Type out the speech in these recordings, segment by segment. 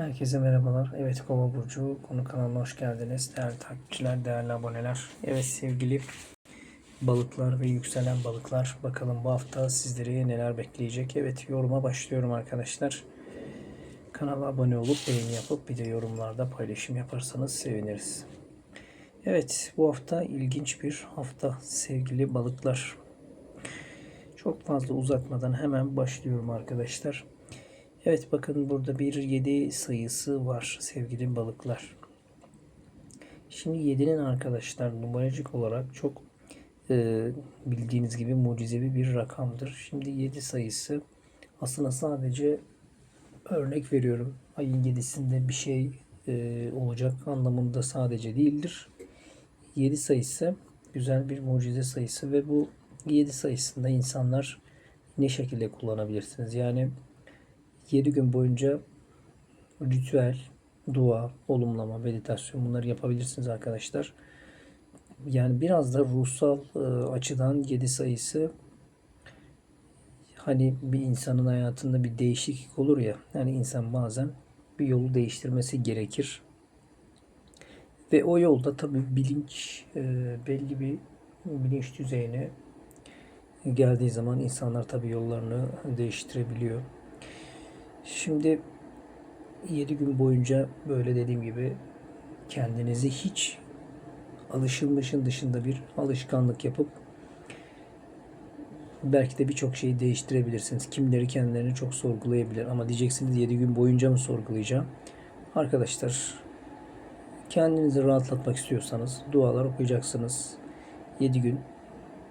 Herkese merhabalar. Evet Kova Burcu konu kanalına hoş geldiniz. Değerli takipçiler, değerli aboneler. Evet sevgili balıklar ve yükselen balıklar. Bakalım bu hafta sizleri neler bekleyecek. Evet yoruma başlıyorum arkadaşlar. Kanala abone olup beğeni yapıp bir de yorumlarda paylaşım yaparsanız seviniriz. Evet bu hafta ilginç bir hafta sevgili balıklar. Çok fazla uzatmadan hemen başlıyorum arkadaşlar. Evet bakın burada bir 7 sayısı var sevgili balıklar. Şimdi 7'nin arkadaşlar numaracık olarak çok e, bildiğiniz gibi mucizevi bir rakamdır. Şimdi 7 sayısı aslında sadece örnek veriyorum. Ayın 7'sinde bir şey e, olacak anlamında sadece değildir. 7 sayısı güzel bir mucize sayısı ve bu 7 sayısında insanlar ne şekilde kullanabilirsiniz? Yani 7 gün boyunca ritüel, dua, olumlama, meditasyon bunları yapabilirsiniz arkadaşlar. Yani biraz da ruhsal e, açıdan 7 sayısı hani bir insanın hayatında bir değişiklik olur ya. Yani insan bazen bir yolu değiştirmesi gerekir. Ve o yolda tabii bilinç e, belli bir bilinç düzeyine geldiği zaman insanlar tabii yollarını değiştirebiliyor. Şimdi 7 gün boyunca böyle dediğim gibi kendinizi hiç alışılmışın dışında bir alışkanlık yapıp belki de birçok şeyi değiştirebilirsiniz. Kimileri kendilerini çok sorgulayabilir ama diyeceksiniz 7 gün boyunca mı sorgulayacağım? Arkadaşlar kendinizi rahatlatmak istiyorsanız dualar okuyacaksınız. 7 gün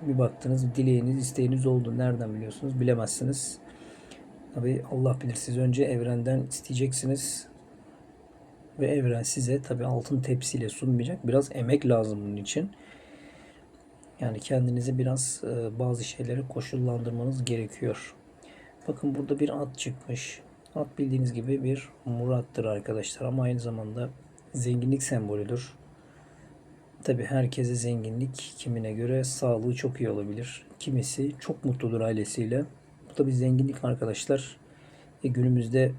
bir baktınız dileğiniz isteğiniz oldu. Nereden biliyorsunuz? Bilemezsiniz. Tabi Allah bilir siz önce evrenden isteyeceksiniz. Ve evren size tabi altın tepsiyle sunmayacak. Biraz emek lazım bunun için. Yani kendinizi biraz e, bazı şeyleri koşullandırmanız gerekiyor. Bakın burada bir at çıkmış. At bildiğiniz gibi bir murattır arkadaşlar ama aynı zamanda zenginlik sembolüdür. Tabi herkese zenginlik kimine göre sağlığı çok iyi olabilir. Kimisi çok mutludur ailesiyle. Da bir zenginlik arkadaşlar. E günümüzde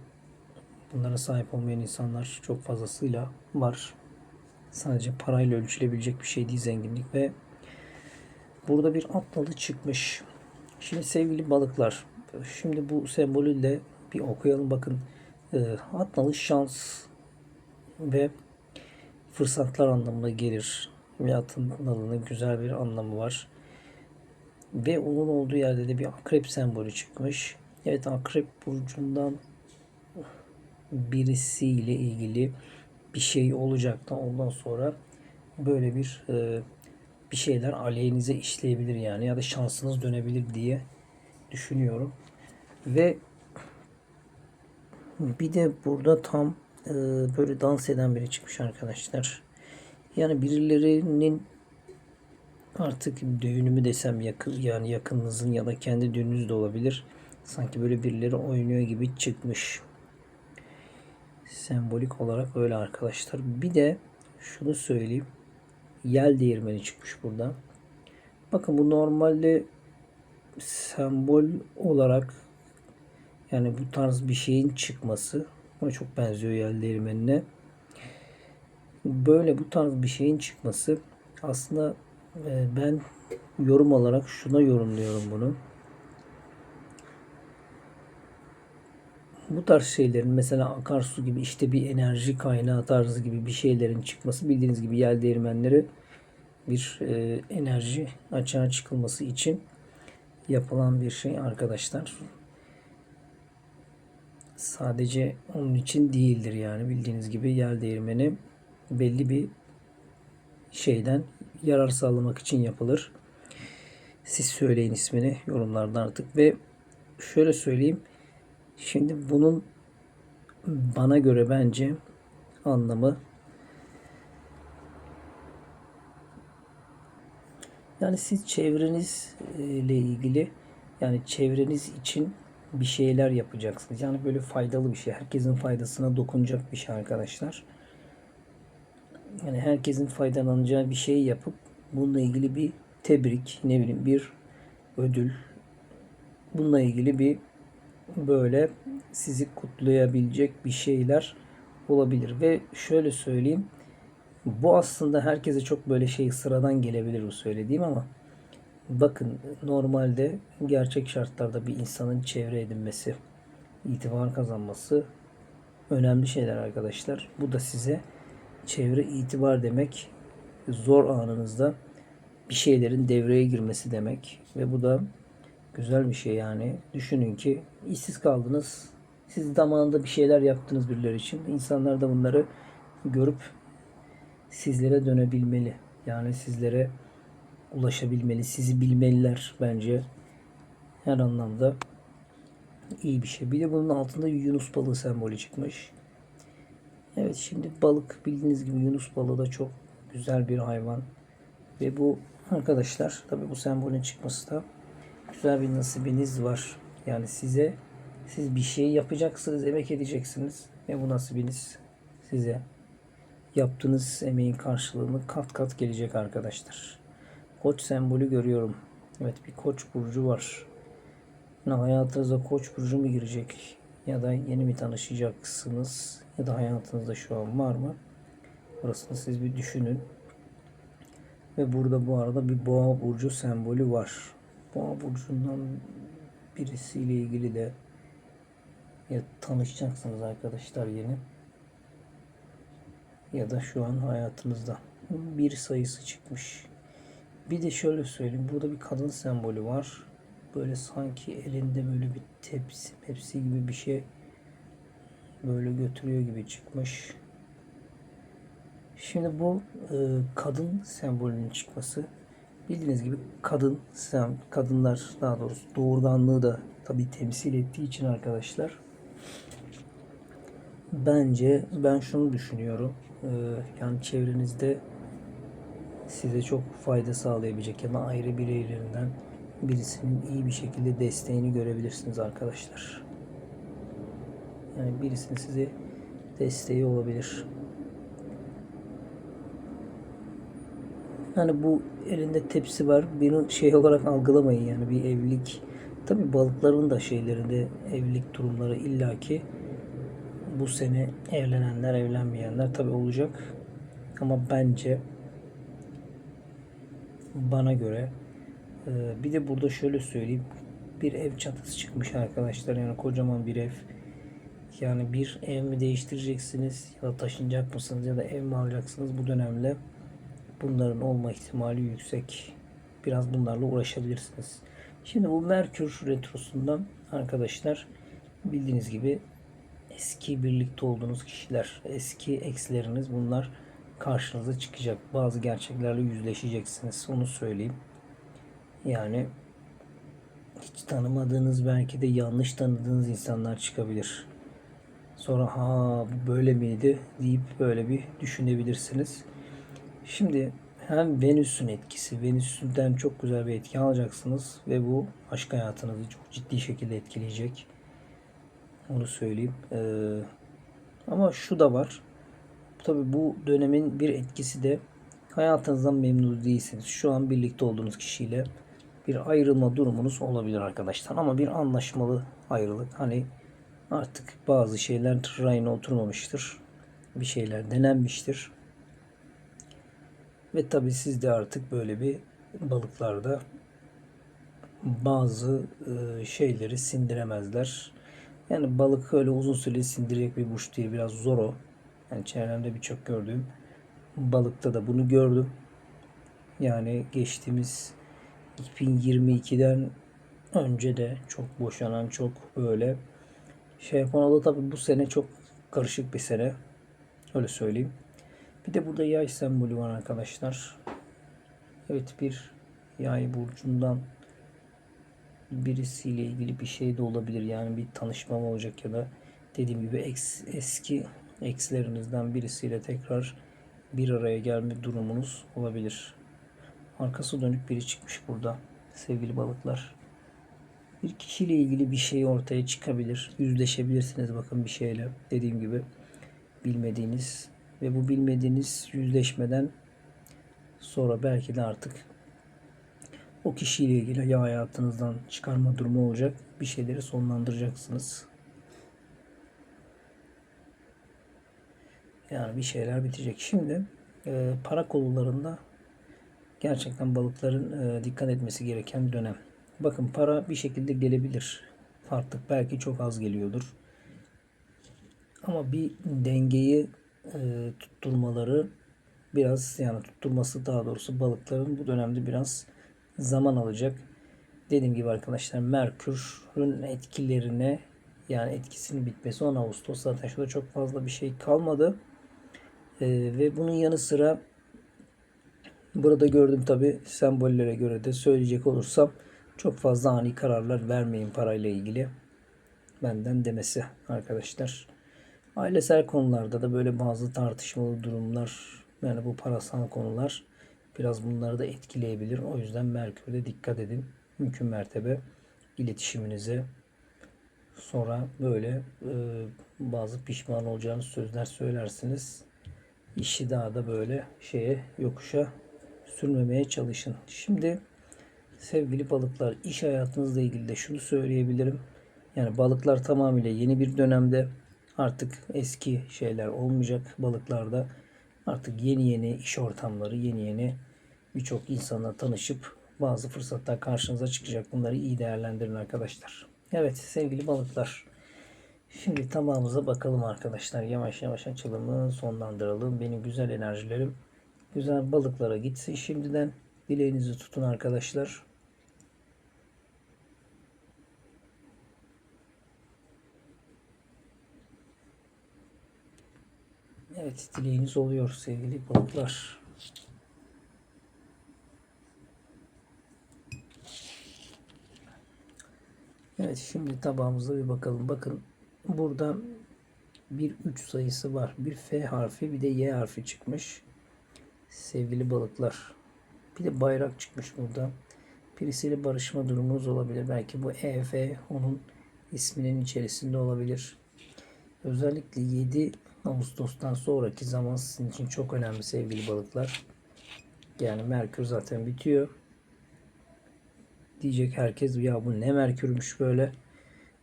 bunlara sahip olmayan insanlar çok fazlasıyla var. Sadece parayla ölçülebilecek bir şey değil zenginlik ve burada bir at çıkmış. Şimdi sevgili balıklar, şimdi bu sembolü de bir okuyalım bakın. E, at şans ve fırsatlar anlamına gelir. Ve atın dalının güzel bir anlamı var. Ve onun olduğu yerde de bir akrep sembolü çıkmış. Evet akrep burcundan birisiyle ilgili bir şey olacak da ondan sonra böyle bir e, bir şeyler aleyhinize işleyebilir yani ya da şansınız dönebilir diye düşünüyorum. Ve bir de burada tam e, böyle dans eden biri çıkmış arkadaşlar. Yani birilerinin artık düğünü mü desem yakın yani yakınınızın ya da kendi düğününüz de olabilir. Sanki böyle birileri oynuyor gibi çıkmış. Sembolik olarak öyle arkadaşlar. Bir de şunu söyleyeyim. Yel değirmeni çıkmış burada. Bakın bu normalde sembol olarak yani bu tarz bir şeyin çıkması buna çok benziyor yel değirmenine. Böyle bu tarz bir şeyin çıkması aslında ben yorum olarak şuna yorumluyorum bunu. Bu tarz şeylerin mesela akarsu gibi işte bir enerji kaynağı tarzı gibi bir şeylerin çıkması bildiğiniz gibi yel değirmenleri bir e, enerji açığa çıkılması için yapılan bir şey arkadaşlar. Sadece onun için değildir yani bildiğiniz gibi yel değirmeni belli bir şeyden yarar sağlamak için yapılır. Siz söyleyin ismini yorumlarda artık ve şöyle söyleyeyim. Şimdi bunun bana göre bence anlamı yani siz çevrenizle ilgili yani çevreniz için bir şeyler yapacaksınız. Yani böyle faydalı bir şey. Herkesin faydasına dokunacak bir şey arkadaşlar yani herkesin faydalanacağı bir şey yapıp bununla ilgili bir tebrik, ne bileyim bir ödül, bununla ilgili bir böyle sizi kutlayabilecek bir şeyler olabilir ve şöyle söyleyeyim bu aslında herkese çok böyle şey sıradan gelebilir bu söylediğim ama bakın normalde gerçek şartlarda bir insanın çevre edinmesi, itibar kazanması önemli şeyler arkadaşlar. Bu da size çevre itibar demek zor anınızda bir şeylerin devreye girmesi demek ve bu da güzel bir şey yani. Düşünün ki işsiz kaldınız. Siz zamanında bir şeyler yaptınız birileri için. İnsanlar da bunları görüp sizlere dönebilmeli. Yani sizlere ulaşabilmeli, sizi bilmeliler bence. Her anlamda iyi bir şey. Bir de bunun altında Yunus balığı sembolü çıkmış. Evet şimdi balık bildiğiniz gibi Yunus balığı da çok güzel bir hayvan. Ve bu arkadaşlar tabi bu sembolün çıkması da güzel bir nasibiniz var. Yani size siz bir şey yapacaksınız, emek edeceksiniz ve bu nasibiniz size yaptığınız emeğin karşılığını kat kat gelecek arkadaşlar. Koç sembolü görüyorum. Evet bir koç burcu var. Yani hayatınıza koç burcu mu girecek? Ya da yeni mi tanışacaksınız? Ya da hayatınızda şu an var mı? Orasını siz bir düşünün. Ve burada bu arada bir boğa burcu sembolü var. Boğa burcundan birisiyle ilgili de ya tanışacaksınız arkadaşlar yeni ya da şu an hayatınızda bir sayısı çıkmış. Bir de şöyle söyleyeyim. Burada bir kadın sembolü var. Böyle sanki elinde böyle bir tepsi, tepsi gibi bir şey böyle götürüyor gibi çıkmış. Şimdi bu e, kadın sembolünün çıkması bildiğiniz gibi kadın sem kadınlar daha doğrusu doğurganlığı da tabi temsil ettiği için arkadaşlar bence ben şunu düşünüyorum e, yani çevrenizde size çok fayda sağlayabilecek ya da ayrı bireylerinden birisinin iyi bir şekilde desteğini görebilirsiniz arkadaşlar. Yani birisinin size desteği olabilir. Yani bu elinde tepsi var. Bunu şey olarak algılamayın yani bir evlilik. Tabi balıkların da şeylerinde evlilik durumları illaki bu sene evlenenler, evlenmeyenler tabi olacak. Ama bence bana göre e, bir de burada şöyle söyleyeyim. Bir ev çatısı çıkmış arkadaşlar. Yani kocaman bir ev. Yani bir ev mi değiştireceksiniz ya da taşınacak mısınız ya da ev mi alacaksınız bu dönemde bunların olma ihtimali yüksek. Biraz bunlarla uğraşabilirsiniz. Şimdi bu Merkür Retrosu'ndan arkadaşlar bildiğiniz gibi eski birlikte olduğunuz kişiler, eski eksleriniz bunlar karşınıza çıkacak. Bazı gerçeklerle yüzleşeceksiniz. Onu söyleyeyim. Yani hiç tanımadığınız belki de yanlış tanıdığınız insanlar çıkabilir. Sonra ha bu böyle miydi deyip böyle bir düşünebilirsiniz. Şimdi hem Venüs'ün etkisi, Venüs'ten çok güzel bir etki alacaksınız ve bu aşk hayatınızı çok ciddi şekilde etkileyecek. Onu söyleyeyim. Ee, ama şu da var. Tabi bu dönemin bir etkisi de hayatınızdan memnun değilsiniz. Şu an birlikte olduğunuz kişiyle bir ayrılma durumunuz olabilir arkadaşlar. Ama bir anlaşmalı ayrılık. Hani artık bazı şeyler rayına oturmamıştır. Bir şeyler denenmiştir. Ve tabi siz de artık böyle bir balıklarda bazı e, şeyleri sindiremezler. Yani balık öyle uzun süre sindirecek bir burç değil. Biraz zor o. Yani çevremde birçok gördüğüm balıkta da bunu gördüm. Yani geçtiğimiz 2022'den önce de çok boşanan çok böyle şey yapan da tabi bu sene çok karışık bir sene. Öyle söyleyeyim. Bir de burada yay sembolü var arkadaşlar. Evet bir yay burcundan birisiyle ilgili bir şey de olabilir. Yani bir tanışmam olacak ya da dediğim gibi ex, eski ekslerinizden birisiyle tekrar bir araya gelme durumunuz olabilir. Arkası dönük biri çıkmış burada sevgili balıklar. Bir kişiyle ilgili bir şey ortaya çıkabilir. Yüzleşebilirsiniz bakın bir şeyle. Dediğim gibi bilmediğiniz ve bu bilmediğiniz yüzleşmeden sonra belki de artık o kişiyle ilgili ya hayatınızdan çıkarma durumu olacak. Bir şeyleri sonlandıracaksınız. Yani bir şeyler bitecek. Şimdi e, para konularında gerçekten balıkların e, dikkat etmesi gereken dönem. Bakın para bir şekilde gelebilir. Farklı belki çok az geliyordur. Ama bir dengeyi e, tutturmaları biraz yani tutturması daha doğrusu balıkların bu dönemde biraz zaman alacak. Dediğim gibi arkadaşlar Merkür'ün etkilerine yani etkisinin bitmesi 10 Ağustos zaten şurada çok fazla bir şey kalmadı. Ee, ve bunun yanı sıra burada gördüm tabi sembollere göre de söyleyecek olursam çok fazla ani kararlar vermeyin parayla ilgili. Benden demesi arkadaşlar. Ailesel konularda da böyle bazı tartışmalı durumlar yani bu parasal konular biraz bunları da etkileyebilir. O yüzden Merkür'de dikkat edin. Mümkün mertebe iletişiminize sonra böyle e, bazı pişman olacağınız sözler söylersiniz. İşi daha da böyle şeye yokuşa sürmemeye çalışın. Şimdi sevgili balıklar iş hayatınızla ilgili de şunu söyleyebilirim. Yani balıklar tamamıyla yeni bir dönemde artık eski şeyler olmayacak balıklarda. Artık yeni yeni iş ortamları, yeni yeni birçok insanla tanışıp bazı fırsatlar karşınıza çıkacak. Bunları iyi değerlendirin arkadaşlar. Evet sevgili balıklar. Şimdi tamamımıza bakalım arkadaşlar. Yavaş yavaş açılımı sonlandıralım. Benim güzel enerjilerim güzel balıklara gitsin. Şimdiden dileğinizi tutun arkadaşlar. Evet dileğiniz oluyor sevgili balıklar. Evet şimdi tabağımıza bir bakalım. Bakın burada bir 3 sayısı var. Bir F harfi bir de Y harfi çıkmış. Sevgili balıklar. Bir de bayrak çıkmış burada. Birisiyle barışma durumunuz olabilir. Belki bu EF onun isminin içerisinde olabilir. Özellikle 7 Ağustos'tan sonraki zaman sizin için çok önemli sevgili balıklar. Yani Merkür zaten bitiyor. Diyecek herkes ya bu ne Merkürmüş böyle.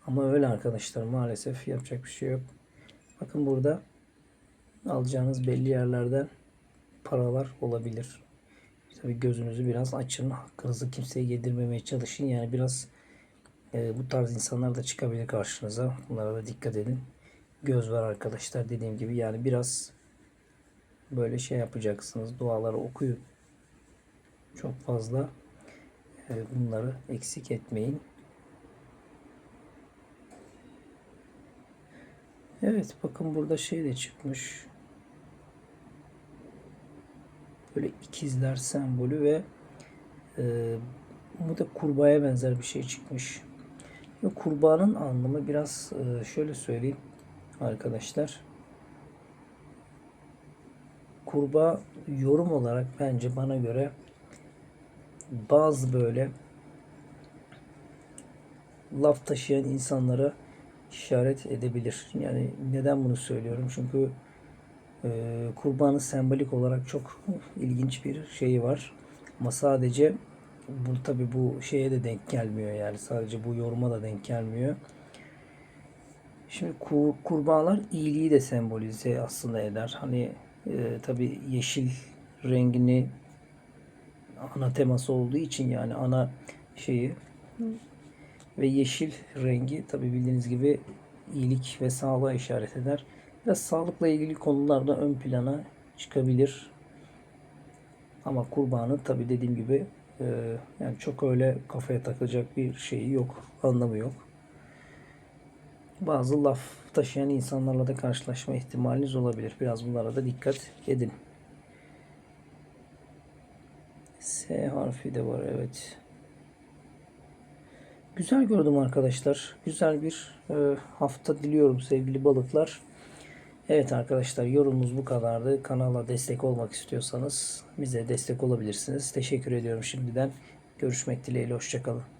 Ama öyle arkadaşlar maalesef yapacak bir şey yok. Bakın burada alacağınız belli yerlerden paralar olabilir. Tabi gözünüzü biraz açın. Hakkınızı kimseye yedirmemeye çalışın. Yani biraz e, bu tarz insanlar da çıkabilir karşınıza. Bunlara da dikkat edin. Göz var arkadaşlar dediğim gibi. Yani biraz böyle şey yapacaksınız. Duaları okuyun. Çok fazla e, bunları eksik etmeyin. Evet bakın burada şey de çıkmış. Böyle ikizler sembolü ve e, bu da kurbağaya benzer bir şey çıkmış. Ve kurbağanın anlamı biraz e, şöyle söyleyeyim arkadaşlar. Kurbağa yorum olarak bence bana göre bazı böyle laf taşıyan insanlara işaret edebilir. Yani neden bunu söylüyorum? Çünkü kurbanın sembolik olarak çok ilginç bir şeyi var. Ama sadece bu tabi bu şeye de denk gelmiyor yani sadece bu yoruma da denk gelmiyor. Şimdi kur, kurbağalar iyiliği de sembolize aslında eder. Hani e, tabi yeşil rengini ana teması olduğu için yani ana şeyi ve yeşil rengi tabi bildiğiniz gibi iyilik ve sağlığa işaret eder. Biraz sağlıkla ilgili konularda ön plana çıkabilir. Ama kurbanı tabi dediğim gibi e, yani çok öyle kafaya takacak bir şeyi yok. Anlamı yok. Bazı laf taşıyan insanlarla da karşılaşma ihtimaliniz olabilir. Biraz bunlara da dikkat edin. S harfi de var evet. Güzel gördüm arkadaşlar. Güzel bir e, hafta diliyorum sevgili balıklar. Evet arkadaşlar yorumumuz bu kadardı. Kanala destek olmak istiyorsanız bize destek olabilirsiniz. Teşekkür ediyorum şimdiden. Görüşmek dileğiyle. Hoşçakalın.